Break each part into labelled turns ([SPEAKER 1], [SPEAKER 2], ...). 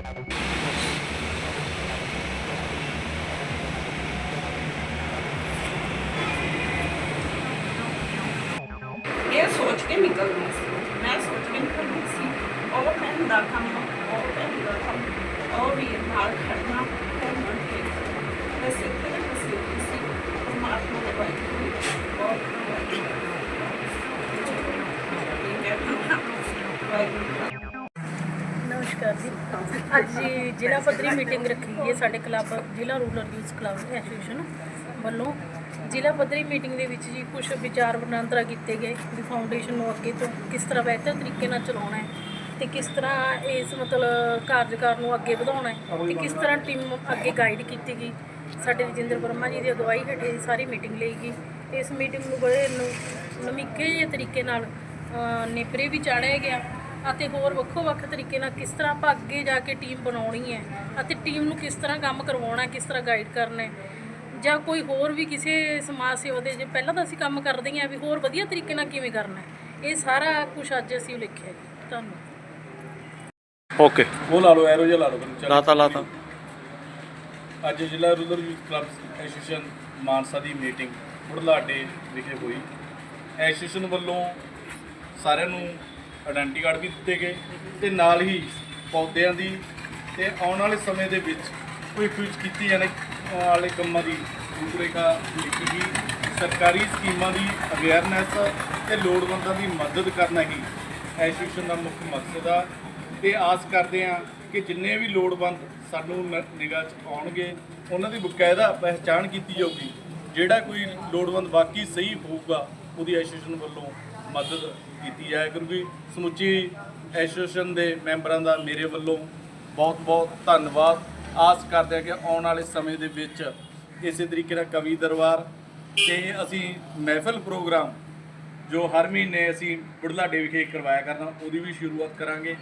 [SPEAKER 1] ਇਹ ਸੋਚ ਕੇ ਨਿਕਲਣਾ ਸੀ ਮੈਂ ਸੋਚ ਕੇ ਨਿਕਲਣਾ ਸੀ ਉਹ ਭੈਣ ਦਾ ਕੰਮ ਉਹ ਭੈਣ ਦਾ ਕੰਮ ਉਹ ਵੀ ਨਾਲ ਖੜਨਾ ਉਹ ਮੁੜ ਕੇ ਬਸ ਇੱਥੇ ਤੱਕ ਸੀ ਸੀ ਪਰਮਾਤਮਾ ਦੇ ਬਾਈ ਬਹੁਤ ਵਾਹਿਗੁਰੂ
[SPEAKER 2] ਨਮਸਕਾਰ ਜੀ। ਅੱਜ ਜ਼ਿਲ੍ਹਾ ਪੱਧਰੀ ਮੀਟਿੰਗ ਰੱਖੀ ਗਈ ਹੈ ਸਾਡੇ ਕਲੱਬ, ਜ਼ਿਲ੍ਹਾ ਰੂਰਲ ਯੂਥ ਕਲੱਬ ਐਸੋਸੀਏਸ਼ਨ ਵੱਲੋਂ। ਜ਼ਿਲ੍ਹਾ ਪੱਧਰੀ ਮੀਟਿੰਗ ਦੇ ਵਿੱਚ ਜੀ ਕੁਝ ਵਿਚਾਰ ਵਟਾਂਦਰਾ ਕੀਤੇ ਗਏ ਵੀ ਫਾਊਂਡੇਸ਼ਨ ਨੂੰ ਅੱਗੇ ਤੋਂ ਕਿਸ ਤਰ੍ਹਾਂ ਬਿਹਤਰ ਤਰੀਕੇ ਨਾਲ ਚਲਾਉਣਾ ਹੈ ਤੇ ਕਿਸ ਤਰ੍ਹਾਂ ਇਸ ਮਤਲਬ ਕਾਰਜਕਾਰ ਨੂੰ ਅੱਗੇ ਵਧਾਉਣਾ ਹੈ ਤੇ ਕਿਸ ਤਰ੍ਹਾਂ ਟੀਮ ਅੱਗੇ ਗਾਈਡ ਕੀਤੀ ਗਈ। ਸਾਡੇ ਰਜਿੰਦਰ ਵਰਮਾ ਜੀ ਦੀ ਅਗਵਾਈ ਹੇਠ ਇਹ ਸਾਰੀ ਮੀਟਿੰਗ ਲਈ ਗਈ। ਇਸ ਮੀਟਿੰਗ ਨੂੰ ਬੜੇ ਨ- ਨਮਿੱਕੇ ਜਿਹੇ ਤਰੀਕੇ ਨਾਲ ਨੇਪਰੇ ਵੀ ਚਾੜਿਆ ਗਿਆ। ਅਤੇ ਹੋਰ ਵੱਖੋ ਵੱਖ ਤਰੀਕੇ ਨਾਲ ਕਿਸ ਤਰ੍ਹਾਂ ਆਪਾਂ ਅੱਗੇ ਜਾ ਕੇ ਟੀਮ ਬਣਾਉਣੀ ਹੈ ਅਤੇ ਟੀਮ ਨੂੰ ਕਿਸ ਤਰ੍ਹਾਂ ਕੰਮ ਕਰਵਾਉਣਾ ਹੈ ਕਿਸ ਤਰ੍ਹਾਂ ਗਾਈਡ ਕਰਨਾ ਹੈ। ਜਾਂ ਕੋਈ ਹੋਰ ਵੀ ਕਿਸੇ ਸਮਾਜ ਸੇਵਾ ਦੇ ਜੇ ਪਹਿਲਾਂ ਤਾਂ ਅਸੀਂ ਕੰਮ ਕਰਦੇ ਹਾਂ ਵੀ ਹੋਰ ਵਧੀਆ ਤਰੀਕੇ ਨਾਲ ਕਿਵੇਂ ਕਰਨਾ ਹੈ। ਇਹ ਸਾਰਾ ਕੁਝ ਅੱਜ ਅਸੀਂ ਲਿਖਿਆ ਜੀ। ਧੰਨਵਾਦ।
[SPEAKER 3] ਓਕੇ।
[SPEAKER 4] ਉਹ ਲਾ ਲਓ ਐਰੋ ਜਿਹਾ ਲਾ ਲਓ।
[SPEAKER 3] ਲਾਤਾ ਲਾਤਾ।
[SPEAKER 4] ਅੱਜ ਜ਼ਿਲ੍ਹਾ rural youth club association Mansa ਦੀ ਮੀਟਿੰਗ ਬੁਢਲਾਡੇ ਵਿਖੇ ਹੋਈ। ਐਸੋਸੀਏਸ਼ਨ ਵੱਲੋਂ ਸਾਰਿਆਂ ਨੂੰ ਆਇਡੈਂਟੀ ਕਾਰਡ ਵੀ ਦਿੱਤੇ ਗਏ ਤੇ ਨਾਲ ਹੀ ਪੌਦਿਆਂ ਦੀ ਤੇ ਆਉਣ ਵਾਲੇ ਸਮੇਂ ਦੇ ਵਿੱਚ ਕੋਈ ਫਿਊਜ਼ ਕੀਤੀ ਜਾਣੇ ਵਾਲੇ ਕੰਮਾਂ ਦੀ ਰੂਪਰੇਖਾ ਲਿਖੀ ਗਈ। ਸਰਕਾਰੀ ਸਕੀਮਾਂ ਦੀ ਅਵੇਅਰਨੈਸ ਤੇ ਲੋੜਵੰਦਾਂ ਦੀ ਮਦਦ ਕਰਨਾ ਹੀ ਐਸੋਸੀਏਸ਼ਨ ਦਾ ਮੁੱਖ ਮਕਸਦ ਆ। ਤੇ ਆਸ ਕਰਦੇ ਹਾਂ ਕਿ ਜਿੰਨੇ ਵੀ ਲੋੜਵੰਦ ਸਾਨੂੰ ਨਿਗਾਹ 'ਚ ਆਉਣਗੇ, ਉਹਨਾਂ ਦੀ ਬਕਾਇਦਾ ਪਹਿਚਾਣ ਕੀਤੀ ਜਾਊਗੀ। ਜਿਹੜਾ ਕੋਈ ਲੋੜਵੰਦ ਵਾਕਈ ਸਹੀ ਹੋਊਗਾ ਉਹਦੀ ਐਸੋਸੀਏਸ਼ਨ ਵੱਲੋਂ ਮਦਦ ਕੀਤੀ ਜਾਏ, ਕਿਉਂਕਿ ਸਮੁੱਚੀ ਐਸੋਸੀਏਸ਼ਨ ਦੇ ਮੈਂਬਰਾਂ ਦਾ ਮੇਰੇ ਵੱਲੋਂ ਬਹੁਤ ਬਹੁਤ ਧੰਨਵਾਦ। ਆਸ ਕਰਦੇ ਹਾਂ ਕਿ ਆਉਣ ਵਾਲੇ ਸਮੇਂ ਦੇ ਵਿੱਚ ਇਸੇ ਤਰੀਕੇ ਨਾਲ ਕਵੀ ਦਰਬਾਰ ਤੇ ਅਸੀਂ ਮਹਿਫਲ ਪ੍ਰੋਗਰਾਮ ਜੋ ਹਰ ਮਹੀਨੇ ਅਸੀਂ ਬੁਢਲਾਡੇ ਵਿਖੇ ਕਰਵਾਇਆ ਕਰਨਾ, ਉਹਦੀ ਵੀ ਸ਼ੁਰੂਆਤ ਕਰਾਂਗੇ।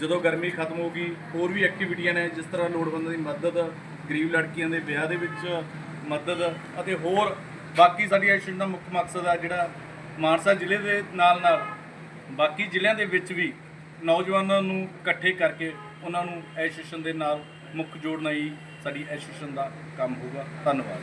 [SPEAKER 4] ਜਦੋਂ ਗਰਮੀ ਖਤਮ ਹੋ ਗਈ, ਹੋਰ ਵੀ ਐਕਟੀਵਿਟੀਆਂ ਨੇ, ਜਿਸ ਤਰ੍ਹਾਂ ਲੋੜਵੰਦਾਂ ਦੀ ਮਦਦ, ਗਰੀਬ ਲੜਕੀਆਂ ਦੇ ਵਿਆਹ ਦੇ ਵਿੱਚ ਮਦਦ ਅਤੇ ਹੋਰ ਬਾਕੀ ਸਾਡੀ ਐਸੋਸੀਏਸ਼ਨ ਦਾ ਮੁੱਖ ਮਕਸਦ ਆ ਜਿਹੜਾ ਮਾਨਸਾ ਜ਼ਿਲ੍ਹੇ ਦੇ ਨਾਲ ਨਾਲ ਬਾਕੀ ਜ਼ਿਲ੍ਹਿਆਂ ਦੇ ਵਿੱਚ ਵੀ ਨੌਜਵਾਨਾਂ ਨੂੰ ਇਕੱਠੇ ਕਰਕੇ ਉਹਨਾਂ ਨੂੰ ਐਸੋਸੀਏਸ਼ਨ ਦੇ ਨਾਲ ਮੁੱਖ ਜੋੜਨਾ ਹੀ ਸਾਡੀ ਐਸੋਸੀਏਸ਼ਨ ਦਾ ਕੰਮ ਹੋਊਗਾ। ਧੰਨਵਾਦ।